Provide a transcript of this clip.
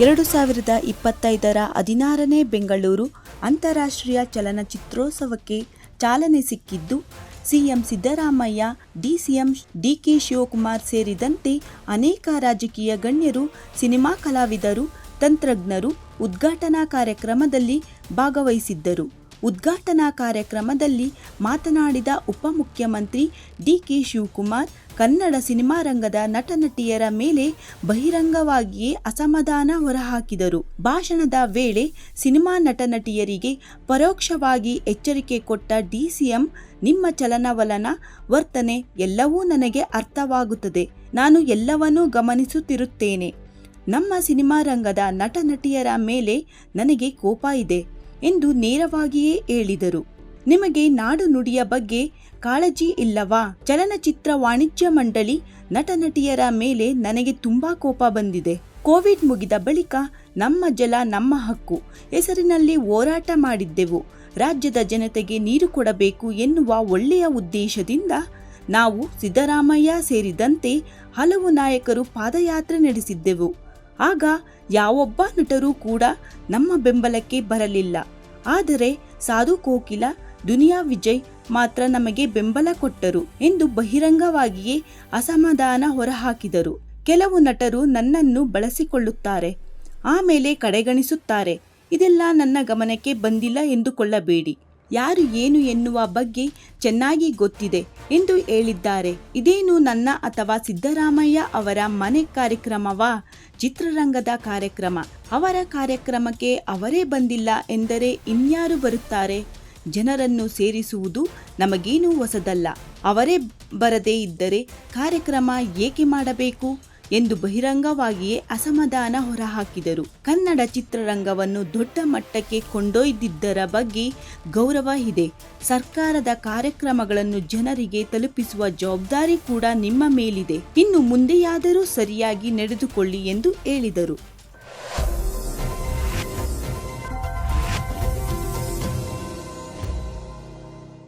ಎರಡು ಸಾವಿರದ ಇಪ್ಪತ್ತೈದರ ಹದಿನಾರನೇ ಬೆಂಗಳೂರು ಅಂತಾರಾಷ್ಟ್ರೀಯ ಚಲನಚಿತ್ರೋತ್ಸವಕ್ಕೆ ಚಾಲನೆ ಸಿಕ್ಕಿದ್ದು, CM Siddaramaiah, DCM DK Shivakumar ಸೇರಿದಂತೆ ಅನೇಕ ರಾಜಕೀಯ ಗಣ್ಯರು, ಸಿನಿಮಾ ಕಲಾವಿದರು, ತಂತ್ರಜ್ಞರು ಉದ್ಘಾಟನಾ ಕಾರ್ಯಕ್ರಮದಲ್ಲಿ ಭಾಗವಹಿಸಿದ್ದರು. ಉದ್ಘಾಟನಾ ಕಾರ್ಯಕ್ರಮದಲ್ಲಿ ಮಾತನಾಡಿದ ಉಪಮುಖ್ಯಮಂತ್ರಿ ಡಿಕೆ ಶಿವಕುಮಾರ್, ಕನ್ನಡ ಸಿನಿಮಾ ರಂಗದ ನಟನಟಿಯರ ಮೇಲೆ ಬಹಿರಂಗವಾಗಿಯೇ ಅಸಮಾಧಾನ ಹೊರಹಾಕಿದರು. ಭಾಷಣದ ವೇಳೆ ಸಿನಿಮಾ ನಟನಟಿಯರಿಗೆ ಪರೋಕ್ಷವಾಗಿ ಎಚ್ಚರಿಕೆ ಕೊಟ್ಟ ಡಿಸಿಎಂ, ನಿಮ್ಮ ಚಲನವಲನ ವರ್ತನೆ ಎಲ್ಲವೂ ನನಗೆ ಅರ್ಥವಾಗುತ್ತದೆ. ನಾನು ಎಲ್ಲವನ್ನೂ ಗಮನಿಸುತ್ತಿರುತ್ತೇನೆ. ನಮ್ಮ ಸಿನಿಮಾ ರಂಗದ ನಟನಟಿಯರ ಮೇಲೆ ನನಗೆ ಕೋಪ ಇದೆ. ಎಂದು ನೇರವಾಗಿಯೇ ಹೇಳಿದರು. ನಿಮಗೆ ನಾಡು ನುಡಿಯ ಬಗ್ಗೆ ಕಾಳಜಿ ಇಲ್ಲವಾ? ಚಲನಚಿತ್ರ ವಾಣಿಜ್ಯ ಮಂಡಳಿ ನಟ ನಟಿಯರ ಮೇಲೆ ನನಗೆ ತುಂಬಾ ಕೋಪ ಬಂದಿದೆ. ಕೋವಿಡ್ ಮುಗಿದ ಬಳಿಕ ನಮ್ಮ ಜಲ ನಮ್ಮ ಹಕ್ಕು. ಹೆಸರಿನಲ್ಲಿ ಹೋರಾಟ ಮಾಡಿದ್ದೆವು. ರಾಜ್ಯದ ಜನತೆಗೆ ನೀರು ಕೊಡಬೇಕು ಎನ್ನುವ ಒಳ್ಳೆಯ ಉದ್ದೇಶದಿಂದ ನಾವು ಸಿದ್ದರಾಮಯ್ಯ ಸೇರಿದಂತೆ ಹಲವು ನಾಯಕರು ಪಾದಯಾತ್ರೆ ನಡೆಸಿದ್ದೆವು. ಆಗ ಯಾವೊಬ್ಬ ನಟರೂ ಕೂಡ ನಮ್ಮ ಬೆಂಬಲಕ್ಕೆ ಬರಲಿಲ್ಲ. ಆದರೆ ಸಾಧು ಕೋಕಿಲ, ದುನಿಯಾ ವಿಜಯ್ ಮಾತ್ರ ನಮಗೆ ಬೆಂಬಲ ಕೊಟ್ಟರು ಎಂದು ಬಹಿರಂಗವಾಗಿಯೇ ಅಸಮಾಧಾನ ಹೊರಹಾಕಿದರು. ಕೆಲವು ನಟರು ನನ್ನನ್ನು ಬಳಸಿಕೊಳ್ಳುತ್ತಾರೆ ಆಮೇಲೆ ಕಡೆಗಣಿಸುತ್ತಾರೆ. ಇದೆಲ್ಲ ನನ್ನ ಗಮನಕ್ಕೆ ಬಂದಿಲ್ಲ ಎಂದುಕೊಳ್ಳಬೇಡಿ. ಯಾರು ಏನು ಎನ್ನುವ ಬಗ್ಗೆ ಚೆನ್ನಾಗಿ ಗೊತ್ತಿದೆ ಎಂದು ಹೇಳಿದ್ದಾರೆ. ಇದೇನು ನನ್ನ ಅಥವಾ ಸಿದ್ದರಾಮಯ್ಯ ಅವರ ಮನೆ ಕಾರ್ಯಕ್ರಮವಾ? ಚಿತ್ರರಂಗದ ಕಾರ್ಯಕ್ರಮ. ಅವರ ಕಾರ್ಯಕ್ರಮಕ್ಕೆ ಅವರೇ ಬಂದಿಲ್ಲ ಎಂದರೆ ಇನ್ಯಾರು ಬರುತ್ತಾರೆ? ಜನರನ್ನು ಸೇರಿಸುವುದು ನಮಗೇನೂ ಹೊಸದಲ್ಲ. ಅವರೇ ಬರದೇ ಇದ್ದರೆ ಕಾರ್ಯಕ್ರಮ ಏಕೆ ಮಾಡಬೇಕು? ಎಂದು ಬಹಿರಂಗವಾಗಿಯೇ ಅಸಮಾಧಾನ ಹೊರಹಾಕಿದರು. ಕನ್ನಡ ಚಿತ್ರರಂಗವನ್ನು ದೊಡ್ಡ ಮಟ್ಟಕ್ಕೆ ಕೊಂಡೊಯ್ದಿದ್ದರ ಬಗ್ಗೆ ಗೌರವ ಇದೆ. ಸರ್ಕಾರದ ಕಾರ್ಯಕ್ರಮಗಳನ್ನು ಜನರಿಗೆ ತಲುಪಿಸುವ ಜವಾಬ್ದಾರಿ ಕೂಡ ನಿಮ್ಮ ಮೇಲಿದೆ. ಇನ್ನು ಮುಂದೆಯಾದರೂ ಸರಿಯಾಗಿ ನಡೆದುಕೊಳ್ಳಿ ಎಂದು ಹೇಳಿದರು.